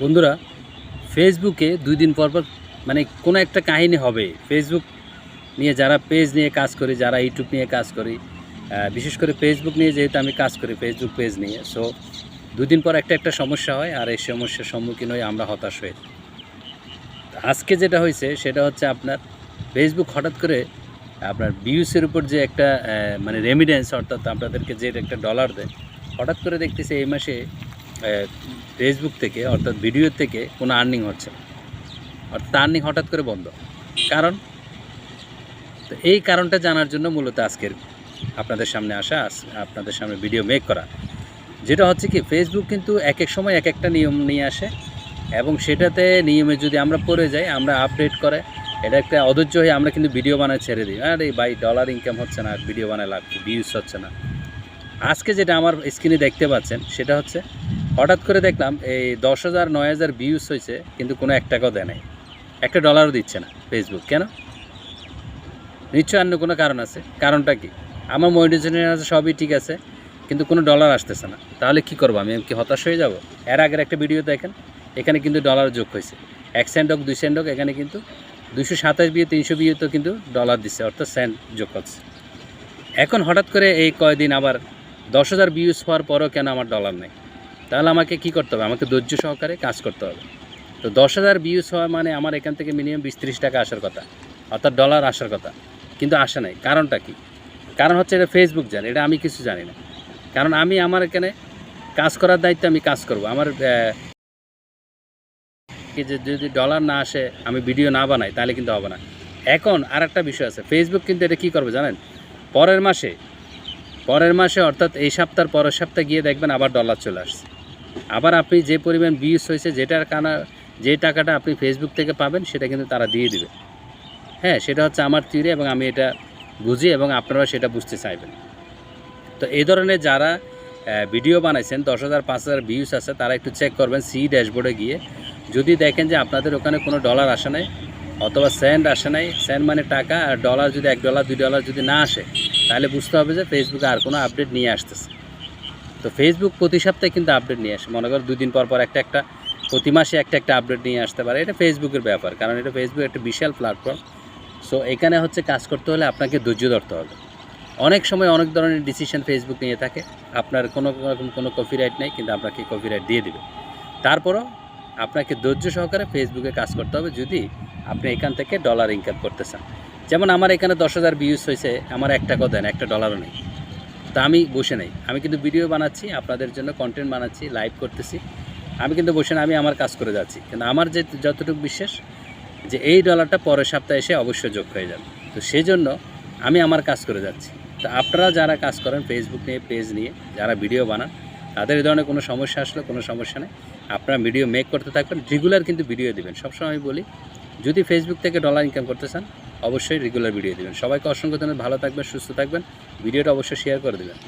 বন্ধুরা, ফেসবুকে দুই দিন পর পর মানে কোনো একটা কাহিনী হবে ফেসবুক নিয়ে যারা পেজ নিয়ে কাজ করি, যারা ইউটিউব নিয়ে কাজ করি বিশেষ করে ফেসবুক নিয়ে যেহেতু আমি কাজ করি, ফেসবুক পেজ নিয়ে সো দুদিন পর একটা একটা সমস্যা হয় আর এই সমস্যার সম্মুখীন হয়ে আমরা হতাশ যাই। আজকে যেটা হয়েছে, সেটা হচ্ছে আপনার ফেসবুক হঠাৎ করে আপনার ভিউসের উপর যে একটা মানে রেমিডেন্স অর্থাৎ আপনাদেরকে যে একটা ডলার দেয়, হঠাৎ করে দেখতেছি এই মাসে ফেসবুক থেকে, অর্থাৎ ভিডিও থেকে কোনো আর্নিং হচ্ছে না। অর্থাৎ আর্নিং হঠাৎ করে বন্ধ। কারণ? তো এই কারণটা জানার জন্য মূলত আজকের আপনাদের সামনে আসা, আপনাদের সামনে ভিডিও মেক করা। যেটা হচ্ছে কি ফেসবুক কিন্তু এক এক সময় এক একটা নিয়ম নিয়ে আসে এবং সেটাতে নিয়মে যদি আমরা পড়ে যাই, আমরা আপডেট করে, এটা একটা অধৈর্য হয়ে আমরা কিন্তু ভিডিও বানায় ছেড়ে দিই। আরে ভাই ডলার ইনকাম হচ্ছে না ভিডিও বানায় লাভ ভিউজ হচ্ছে না। আজকে যেটা আমার স্ক্রিনে দেখতে পাচ্ছেন, সেটা হচ্ছে হঠাৎ করে দেখলাম এই দশ হাজার, নয় হাজার ভিউজ হয়েছে, কিন্তু কোনো এক টাকাও দেয় নাই। একটা ডলারও দিচ্ছে না ফেসবুক কেন? নিশ্চয় অন্য কোনো কারণ আছে। কারণটা কি? আমার মনিটাইজেশন আছে, সবই ঠিক আছে, কিন্তু কোনো ডলার আসতেছে না। তাহলে কি করব? আমি কি হতাশ হয়ে যাব? এর আগের একটা ভিডিও দেখেন, এখানে কিন্তু ডলার যোগ হয়েছে। এক সেন্ট হোক, দুই সেন্ট হোক, এখানে কিন্তু দুশো সাতাশ বিয়ে তিনশো বিয়েতেও কিন্তু ডলার দিচ্ছে, অর্থাৎ সেন্ট যোগ হচ্ছে। এখন হঠাৎ করে এই কয়দিন আবার দশ হাজার ভিউজ হওয়ার পরও কেন আমার ডলার নেই? তাহলে আমাকে কি করতে হবে? আমাকে ধৈর্য সহকারে কাজ করতে হবে। তো দশ হাজার ভিউজ হওয়া মানে আমার এখান থেকে মিনিমাম বিশ ত্রিশ টাকা আসার কথা, অর্থাৎ ডলার আসার কথা। কিন্তু আসে নাই। কারণটা কি? কারণ হচ্ছে এটা ফেসবুক জানে, এটা আমি কিছু জানি না। কারণ আমি আমার এখানে কাজ করার দায়িত্বে আমি কাজ করব। আমার যে যদি ডলার না আসে, আমি ভিডিও না বানাই, তাহলে কিন্তু হবে না। এখন আর একটা বিষয় আছে। ফেসবুক কিন্তু এটা কী করবে জানেন? পরের মাসে পরের মাসে অর্থাৎ এই সপ্তাহ পরের সপ্তাহে গিয়ে দেখবেন আবার ডলার চলে আসছে। আবার আপনি যে পরিমাণ ভিউজ হয়েছে, যেটার কানা, যে টাকাটা আপনি ফেসবুক থেকে পাবেন, সেটা কিন্তু তারা দিয়ে দেবে। হ্যাঁ সেটা হচ্ছে আমার থিওরি এবং আমি এটা বুঝি এবং আপনারা সেটা বুঝতে চাইবেন। তো এই ধরনের যারা ভিডিও বানাইছেন, দশ হাজার, পাঁচ হাজার ভিউস আছে, তারা একটু চেক করবেন সি ড্যাশবোর্ডে গিয়ে। যদি দেখেন যে আপনাদের ওখানে কোনো ডলার আসে নাই, অথবা সেন্ড আসে নাই সেন্ড মানে টাকা, আর ডলার যদি এক ডলার দুই ডলার যদি না আসে, তাহলে বুঝতে হবে যে ফেসবুকে আর কোনো আপডেট নিয়ে আসতেছে। তো ফেসবুক প্রতি সপ্তাহে কিন্তু আপডেট নিয়ে আসে। মনে করো দুই দিন পর পর একটা একটা, প্রতি মাসে একটা একটা আপডেট নিয়ে আসতে পারে। এটা ফেসবুকের ব্যাপার, কারণ এটা ফেসবুক একটা বিশাল প্ল্যাটফর্ম সো এখানে হচ্ছে কাজ করতে হলে আপনাকে ধৈর্য ধরতে হবে। অনেক সময় অনেক ধরনের ডিসিশন ফেসবুক নিয়ে থাকে। আপনার কোনো রকম কোনো কপিরাইট নেই, কিন্তু আপনাকে কপিরাইট দিয়ে দিবে। তারপরও আপনাকে ধৈর্য সহকারে ফেসবুকে কাজ করতে হবে যদি আপনি এখান থেকে ডলার ইনকাম করতে চান। যেমন আমার এখানে দশ হাজার ভিউজ হয়েছে, আমার একটা কথা দেন একটা ডলারও নেই। তা আমি বসে নেই। আমি কিন্তু ভিডিও বানাচ্ছি, আপনাদের জন্য কন্টেন্ট বানাচ্ছি লাইভ করতেছি। আমি কিন্তু বসে না, আমি আমার কাজ করে যাচ্ছি। কিন্তু আমার যে যতটুকু বিশ্বাস যে এই ডলারটা পরের সপ্তাহে এসে অবশ্যই যোগ হয়ে যাবে। তো সেই জন্য আমি আমার কাজ করে যাচ্ছি। তো আপনারা যারা কাজ করেন ফেসবুক নিয়ে পেজ নিয়ে, যারা ভিডিও বানান, তাদের এই ধরনের কোনো সমস্যা আসলে কোনো সমস্যা নেই। আপনারা ভিডিও মেক করতে থাকবেন রেগুলার কিন্তু ভিডিও দেবেন। সবসময় আমি বলি, যদি ফেসবুক থেকে ডলার ইনকাম করতে চান অবশ্যই রেগুলার ভিডিও দেবেন। সবাইকে অসংখ্য ধন্যবাদ। ভালো থাকবেন, সুস্থ থাকবেন। ভিডিওটা অবশ্যই শেয়ার করে দেবেন।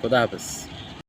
খোদা হাফেজ।